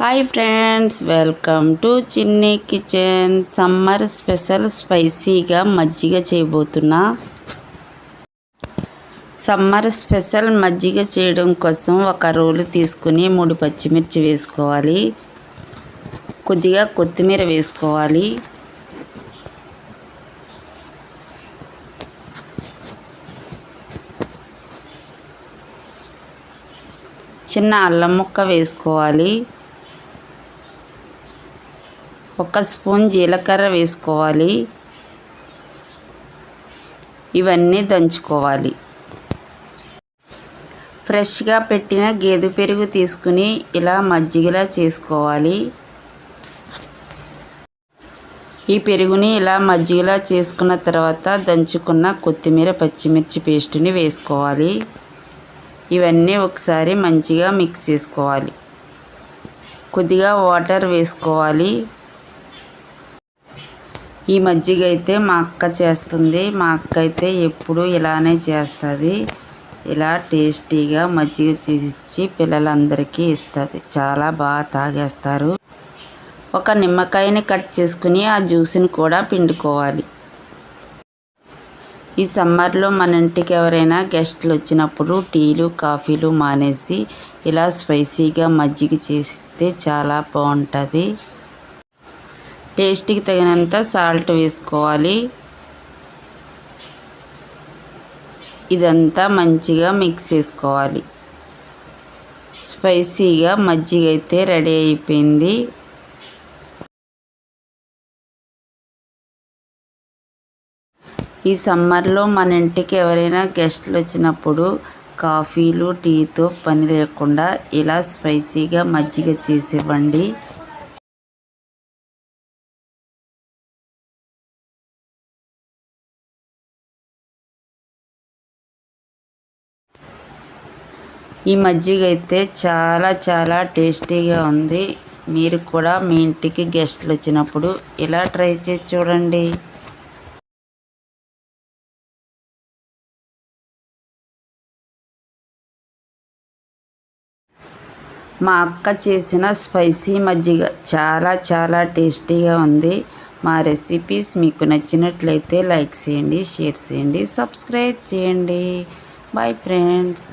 Hi friends welcome to Chinni kitchen. Summer special స్పైసీగా మజ్జిగ చేయబోతున్నా. Summer special మజ్జిగ చేయడం కోసం ఒక రోలు తీసుకుని మూడు పచ్చిమిర్చి వేసుకోవాలి. కొద్దిగా కొత్తిమీర వేసుకోవాలి. చిన్న అల్లం ముక్క వేసుకోవాలి. ఒక స్పూన్ జీలకర్ర వేసుకోవాలి. ఇవన్నీ దంచుకోవాలి. ఫ్రెష్గా పెట్టిన గేదె పెరుగు తీసుకుని ఇలా మజ్జిగలా చేసుకోవాలి. ఈ పెరుగుని ఇలా మజ్జిగలా చేసుకున్న తర్వాత దంచుకున్న కొత్తిమీర పచ్చిమిర్చి పేస్ట్ని వేసుకోవాలి. ఇవన్నీ ఒకసారి మంచిగా మిక్స్ చేసుకోవాలి. కొద్దిగా వాటర్ వేసుకోవాలి. ఈ మజ్జిగ అయితే మా అక్క చేస్తుంది. మా అక్క అయితే ఎప్పుడు ఇలానే చేస్తుంది. ఇలా టేస్టీగా మజ్జిగ చేసి పిల్లలందరికీ ఇస్తుంది. చాలా బాగా తాగేస్తారు. ఒక నిమ్మకాయని కట్ చేసుకుని ఆ జ్యూస్ని కూడా పిండుకోవాలి. ఈ సమ్మర్లో మన ఇంటికి ఎవరైనా గెస్ట్లు వచ్చినప్పుడు టీలు కాఫీలు మానేసి ఇలా స్పైసీగా మజ్జిగ చేసిస్తే చాలా బాగుంటుంది. టేస్ట్కి తగినంత సాల్ట్ వేసుకోవాలి. ఇదంతా మంచిగా మిక్స్ చేసుకోవాలి. స్పైసీగా మజ్జిగ అయితే రెడీ అయిపోయింది. ఈ సమ్మర్లో మన ఇంటికి ఎవరైనా గెస్ట్లు వచ్చినప్పుడు కాఫీలు టీతో పని లేకుండా ఇలా స్పైసీగా మజ్జిగ చేసివ్వండి ఈ మజ్జిగ అయితే చాలా చాలా టేస్టీగా ఉంది. మీరు కూడా మీ ఇంటికి గెస్ట్లు వచ్చినప్పుడు ఇలా ట్రై చేసి చూడండి. మా అక్క చేసిన స్పైసీ మజ్జిగ చాలా చాలా టేస్టీగా ఉంది. మా రెసిపీస్ మీకు నచ్చినట్లయితే లైక్ చేయండి షేర్ చేయండి సబ్స్క్రైబ్ చేయండి. Bye friends.